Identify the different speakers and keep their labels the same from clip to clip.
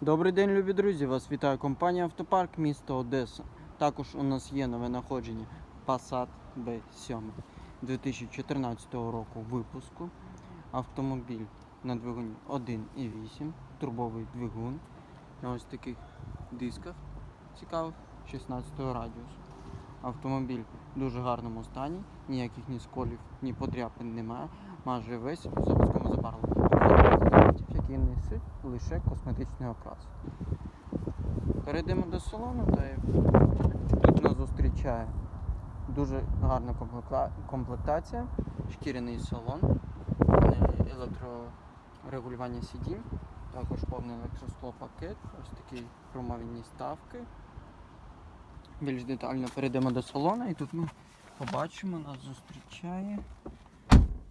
Speaker 1: Добрий день, любі друзі! Вас вітає компанія Автопарк місто Одеса. Також у нас є нове находження Passat B7 2014 року випуску. Автомобіль на двигуні 1,8, турбовий двигун на ось таких дисках цікавих 16 радіусу. Автомобіль в дуже гарному стані, ніяких ні сколів, ні подряпин немає. Майже весь у заводському забарвленні. Який несе лише косметичний окрас. Перейдемо до салону, та тут нас зустрічає дуже гарна комплектація, шкіряний салон, е, електрорегулювання сидінь, також повний електросклопакет, ось такі хромові ставки. Більш детально перейдемо до салону і тут ми побачимо, нас зустрічає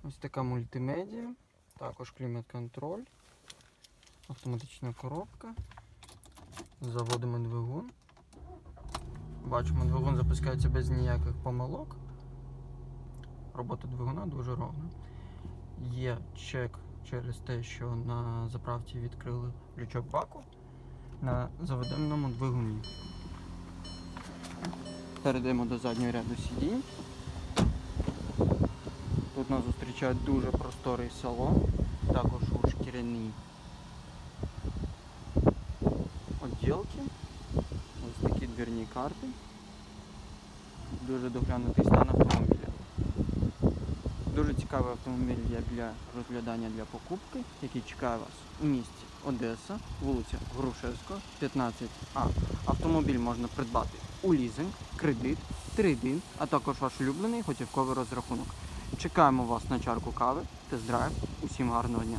Speaker 1: ось така мультимедіа, також клімат-контроль, автоматична коробка. Заводимо двигун. Бачимо, двигун запускається без ніяких помилок. Робота двигуна дуже ровна. Є чек через те, що на заправці відкрили лючок баку на заведеному двигуні. Перейдемо до заднього ряду сидінь. Тут нас зустрічає дуже просторий салон, також у шкіряній отділки. Ось такі двірні карти. Дуже доглянутий стан автомобіля. Дуже цікавий автомобіль є для розглядання для покупки, який чекає вас у місті Одеса, вулиця Грушевського, 15А. Автомобіль можна придбати у лізинг, кредит, трейдин, а також ваш улюблений готівковий розрахунок. Чекаємо вас на чарку кави, тест-драйв. Усім гарного дня!